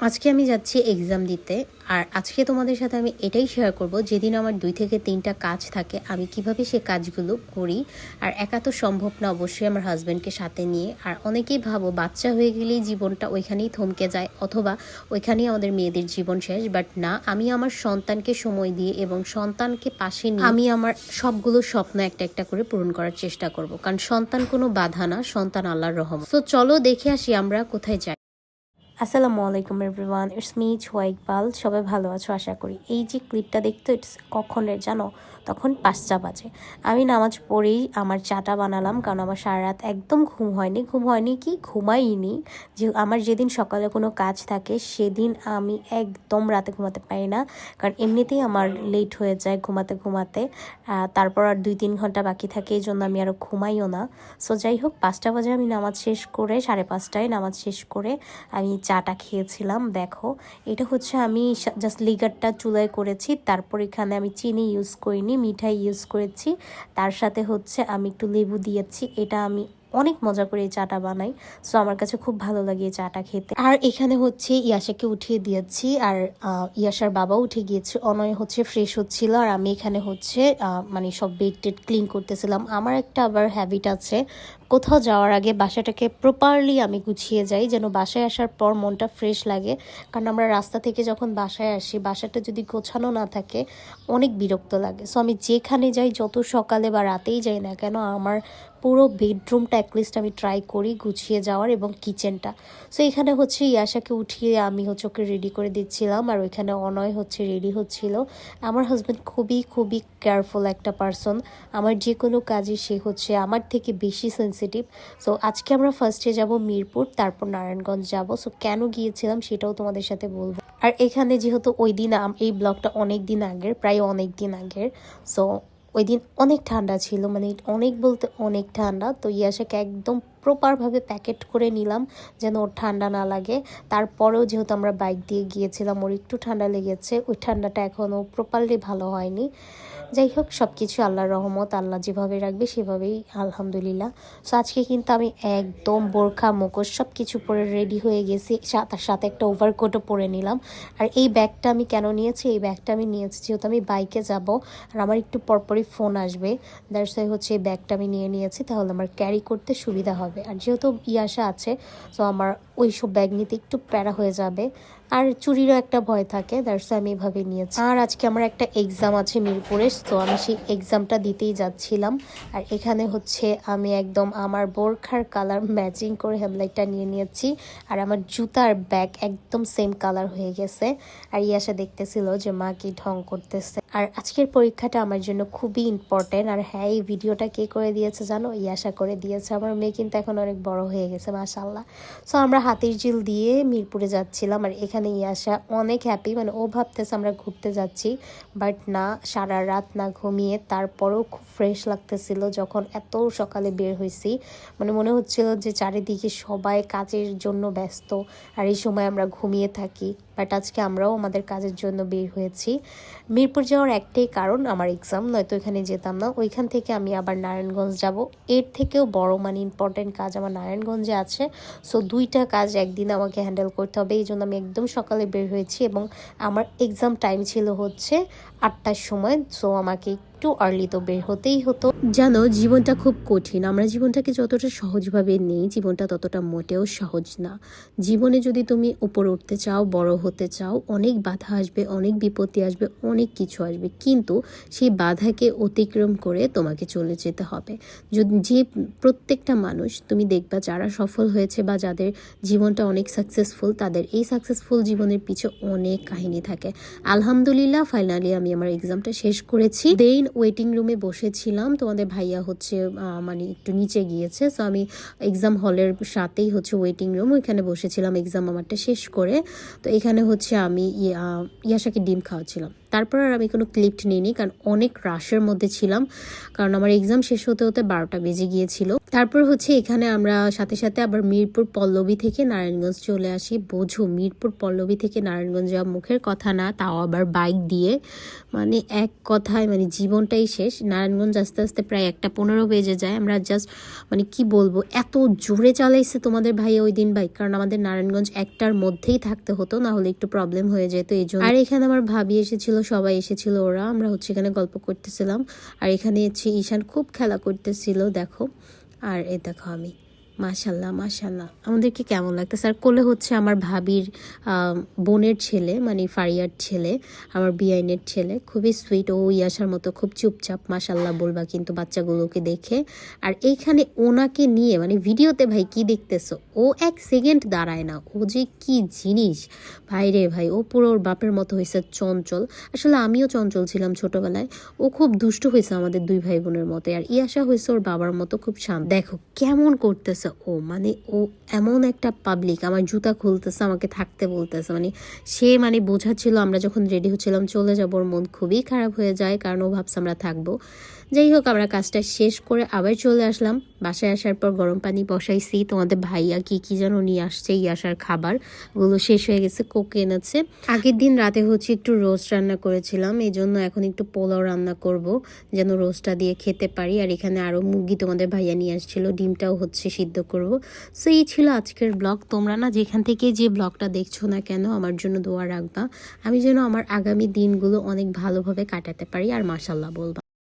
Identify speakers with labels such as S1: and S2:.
S1: আজকে আমি যাচ্ছি এক্সাম দিতে, আর আজকে তোমাদের সাথে আমি এটাই শেয়ার করব, যেদিন আমার দুই থেকে তিনটা কাজ থাকে, আমি কীভাবে সে কাজগুলো করি, আর একা তো সম্ভব না অবশ্যই আমার হাজব্যান্ডকে সাথে নিয়ে, আর অনেকেই ভাবো বাচ্চা হয়ে গেলেই জীবনটা ওইখানেই থমকে যায়, অথবা ওইখানেই আমাদের মেয়েদের জীবন শেষ বাট না, আমি আমার সন্তানকে সময় দিয়ে এবং সন্তানকে পাশে নিয়ে আমি আমার সবগুলো স্বপ্ন একটা একটা করে পূরণ করার চেষ্টা করব, কারণ সন্তান কোনো বাধা না, সন্তান আল্লাহর রহম তো চলো দেখে আসি আমরা কোথায় যাই। আসসালামু আলাইকুম এভরিওয়ান ইটস মি ছোয়া ইকবাল সবাই ভালো আছো? আশা করি এই যে ক্লিপটা দেখতো ইটস কখনের, জানো? তখন পাঁচটা বাজে। আমি নামাজ পড়েই আমার চাটা বানালাম, কারণ আমার সারা রাত একদম ঘুম হয়নি। ঘুম হয়নি কি? ঘুমাইনি। যে আমার যেদিন সকালে কোনো কাজ থাকে, সেদিন আমি একদম রাতে ঘুমাতে পারি না। কারণ এমনিতেই আমার লেট হয়ে যায় ঘুমাতে ঘুমাতে। তারপর আর দুই তিন ঘণ্টা বাকি থাকে এই জন্য আমি আরও ঘুমাইও না। সো যাই হোক, পাঁচটা বাজে আমি নামাজ শেষ করে, সাড়ে পাঁচটায় নামাজ শেষ করে আমি চাটা খেয়েছিলাম, দেখো। এটা হচ্ছে আমি জাস্ট লিগারটা চুলায় করেছি, তারপর এখানে আমি চিনি ইউজ করিনি মিঠাই ইউজ করেছি। তার সাথে হচ্ছে আমি একটু লেবু দিয়েছি। এটা আমি অনেক মজা করে এই চাটা বানাই। সো আমার কাছে খুব ভালো লাগে এই চাটা খেতে। আর এখানে হচ্ছে ইয়াশাকে উঠিয়ে দিয়েছি আর ইয়াশার বাবা উঠে গিয়েছে অনয় হচ্ছে ফ্রেশ হচ্ছিল আর আমি এখানে হচ্ছে মানে সব বেড টেড ক্লিন করতেছিলাম। আমার একটা আবার হ্যাবিট আছে, কোথাও যাওয়ার আগে বাসাটাকে প্রপারলি আমি গুছিয়ে যাই, যেন বাসায় আসার পর মনটা ফ্রেশ লাগে। কারণ আমরা রাস্তা থেকে যখন বাসায় আসি, বাসাটা যদি গোছানো না থাকে, অনেক বিরক্ত লাগে। সো আমি যেখানে যাই, যত সকালে বা রাতেই যাই না কেন, আমার পুরো বেডরুমটা অ্যাটলিস্ট আমি ট্রাই করি গুছিয়ে যাওয়ার এবং কিচেনটা সো এখানে হচ্ছে ইয়াশাকে উঠিয়ে আমি হচ্ছে ওকে রেডি করে দিচ্ছিলাম আর ওইখানে অনয় হচ্ছে রেডি হচ্ছিল। আমার হাজব্যান্ড খুবই খুবই কেয়ারফুল একটা পারসন আমার যে কোনো কাজে সে হচ্ছে আমার থেকে বেশি সেন্সিটিভ সো আজকে আমরা ফার্স্টে যাব মিরপুর, তারপর নারায়ণগঞ্জ যাব। সো কেন গিয়েছিলাম সেটাও তোমাদের সাথে বলব। আর এখানে যেহেতু ওই দিন এই ব্লগটা অনেক দিন আগের, প্রায় অনেক দিন আগের। সো ওই দিন অনেক ঠান্ডা ছিল মানে অনেক বলতে অনেক ঠান্ডা। তো ইয়াশাকে একদম প্রপারভাবে প্যাকেট করে নিলাম যেন ওর ঠান্ডা না লাগে। তারপরেও যেহেতু আমরা বাইক দিয়ে গিয়েছিলাম, ওর একটু ঠান্ডা লেগেছে, ওই ঠান্ডাটা এখনও প্রপারলি ভালো হয়নি। যাই হোক সব কিছু আল্লাহর রহমত, আল্লাহ যেভাবে রাখবে সেভাবেই, আলহামদুলিল্লাহ। সো আজকে কিন্তু আমি একদম বোরখা, মুখোশ সব কিছু পরে রেডি হয়ে গেছি। সা- তার সাথে একটা ওভারকোটও পরে নিলাম। আর এই ব্যাগটা আমি কেন নিয়েছি? এই ব্যাগটা আমি নিয়েছি যেহেতু আমি বাইকে যাব। আর আমার একটু পরপরই ফোন আসবে। দ্যাটস ওয়াই হচ্ছে এই ব্যাগটা আমি নিয়ে নিয়েছি। তাহলে আমার ক্যারি করতে সুবিধা হবে। আর যেহেতু ইয়াসা আছে তো আমার ওই সব ব্যাগ নিতে একটু প্যারা হয়ে যাবে। আর চুরিরও একটা ভয় থাকে দ্যাটস আমি এভাবে নিয়েছি। আর আজকে আমার একটা এক্সাম আছে মিরপুরে তো আমি সেই এক্সামটা দিতেই যাচ্ছিলাম। আর এখানে হচ্ছে আমি একদম আমার বোরখার কালার ম্যাচিং করে হেমলাইটটা নিয়ে নিয়েছি, আর আমার জুতার ব্যাগ একদম সেম কালার হয়ে গেছে। আর ইয়াসা দেখতেছিল যে মা কি ঢং করতেছে। আর আজকের পরীক্ষাটা আমার জন্য খুবই ইম্পর্টেন্ট আর হ্যাঁ এই ভিডিওটা কে করে দিয়েছে জানো? ইয়াসা করে দিয়েছে। আমার মেয়ে কিন্তু এখন অনেক বড় হয়ে গেছে মাশাল্লাহ সো আমরা হাতির জিল দিয়ে মিরপুরে যাচ্ছিলাম, আর এখানে ইয়াসা অনেক হ্যাপি মানে ও ভাবতেছে আমরা ঘুরতে যাচ্ছি বাট না, সারা রাত না ঘুমিয়ে তারপরেও খুব ফ্রেশ লাগতেছিল যখন এত সকালে বের হয়েছি। মানে মনে হচ্ছিল যে চারিদিকে সবাই কাজের জন্য ব্যস্ত, আর এই সময় আমরা ঘুমিয়ে থাকি। বাট আজকে আমরাও আমাদের কাজের জন্য বের হয়েছি। মিরপুর যাওয়ার একটাই কারণ আমার এক্সাম নয়তো এখানে যেতাম না। ওইখান থেকে আমি আবার নারায়ণগঞ্জ যাব। এর থেকেও বড় মানে ইম্পর্টেন্ট কাজ আমার নারায়ণগঞ্জে আছে। সো দুইটা কাজ একদিন আমাকে হ্যান্ডেল করতে হবে। এই জন্য আমি একদম সকালে বের হয়েছি এবং আমার এক্সাম টাইম ছিল হচ্ছে আটটার সময়। সো আমাকে একটু আর্লি তো বের হতেই হতো। জানো, জীবনটা খুব কঠিন। আমরা জীবনটাকে যতটা সহজভাবে নেই, জীবনটা ততটা মোটেও সহজ না। জীবনে যদি তুমি উপর উঠতে চাও, বড় হতে চাও, অনেক বাধা আসবে, অনেক বিপত্তি আসবে, অনেক কিছু আসবে। কিন্তু সেই বাধাকে অতিক্রম করে তোমাকে চলে যেতে হবে। যে প্রত্যেকটা মানুষ, তুমি দেখবা যারা সফল হয়েছে বা যাদের জীবনটা অনেক সাকসেসফুল তাদের এই সাকসেসফুল জীবনের পিছনে অনেক কাহিনী থাকে। আলহামদুলিল্লাহ ফাইনালি আমি আমার এক্সামটা শেষ করেছি। দেন ওয়েটিং রুমে বসেছিলাম। তোমাদের ভাইয়া হচ্ছে মানে একটু নিচে গিয়েছে। সো আমি এক্সাম হলের সাথেই হচ্ছে ওয়েটিং রুম ওইখানে বসেছিলাম। এক্সাম আমারটা শেষ করে। তো এখানে হচ্ছে আমি ইয়া- ইয়াশাকে ডিম খাওয়াচ্ছিলাম। তারপর আর আমি কোনো ক্লিপ নিইনি, কারণ অনেক রাশের মধ্যে ছিলাম। কারণ আমার এক্সাম শেষ হতে হতে বারোটা বেজে গিয়েছিল। তারপর হচ্ছে এখানে আমরা সাথে সাথে আবার মিরপুর পল্লবী থেকে নারায়ণগঞ্জ চলে আসি। বোঝো, মিরপুর পল্লবী থেকে নারায়ণগঞ্জ যাওয়া মুখের কথা না, তাও আবার বাইক দিয়ে। মানে এক কথায় মানে জীবনটাই শেষ। নারায়ণগঞ্জ আস্তে আস্তে প্রায় একটা পনেরো বেজে যায়। আমরা জাস্ট মানে কি বলব, এত জোরে চালাইছে তোমাদের ভাই ওই দিন বাইক কারণ আমাদের নারায়ণগঞ্জ একটার মধ্যেই থাকতে হতো, না হলে একটু প্রবলেম হয়ে যেত, এই জন্য। আর এখানে আমার ভাবি এসেছিল সবাই এসেছিল ওরা, আমরা হচ্ছে এখানে গল্প করতেছিলাম। আর এখানে হচ্ছে ঈশান খুব খেলা করতেছিল, দেখো। আর এ দেখো আমি। মাশাল্লাহ মাশাল্লাহ। আমাদেরকে কেমন লাগতেছে? আর কোলে হচ্ছে আমার ভাবির বোনের ছেলে মানে ফারিয়ার ছেলে, আমার বিআইনের ছেলে। খুবই সুইট ও ইয়াসার মতো, খুব চুপচাপ, মাশাল্লাহ বলবা কিন্তু বাচ্চাগুলোকে দেখে। আর এইখানে ওনাকে নিয়ে মানে ভিডিওতে ভাই কি দেখতেছো? ও এক সেকেন্ড দাঁড়ায় না। ও যে কি জিনিস? ভাই রে ভাই, ও পুরো ওর বাপের মতো হয়েছে চঞ্চল। আসলে আমিও চঞ্চল ছিলাম ছোটবেলায়। ও খুব দুষ্ট হয়েছে আমাদের দুই ভাই বোনের মতো আর ইয়াসা হয়েছে ওর বাবার মতো খুব শান্ত। দেখো, কেমন করতেছে ও মানে ও এমন একটা পাবলিক আমার জুতা খুলতেছে, আমাকে থাকতে বলতেছে। মানে সে মানে বোঝাচ্ছিল, আমরা যখন রেডি হচ্ছিলাম, চলে যাব, ওর মন খুবই খারাপ হয়ে যায়, কারণ ও ভাবছে আমরা থাকব। যাই হোক, আমরা কাজটা শেষ করে আবার চলে আসলাম। বাসায় আসার পর গরম পানি বসাইছি। তোমাদের ভাইয়া কি কি যেন নিয়ে আসছে এই আসার খাবার। ওগুলো শেষ হয়ে গেছে, কোকে এনেছে। আগের দিন রাতে হচ্ছে একটু রোস্ট রান্না করেছিলাম। এই জন্য এখন একটু পোলাও রান্না করব, যেন রোস্টটা দিয়ে খেতে পারি। আর এখানে আরও মুরগি তোমাদের ভাইয়া নিয়ে আসছিল, ডিমটাও হচ্ছে সিদ্ধ করব। সো এই ছিল আজকের ব্লগ। তোমরা না যেখান থেকে যে ব্লগটা দেখছ না কেন, আমার জন্য দোয়া রাখবা। আমি যেন আমার আগামী দিনগুলো অনেক ভালোভাবে কাটাতে পারি, আর মাসাল্লাহ বলবা।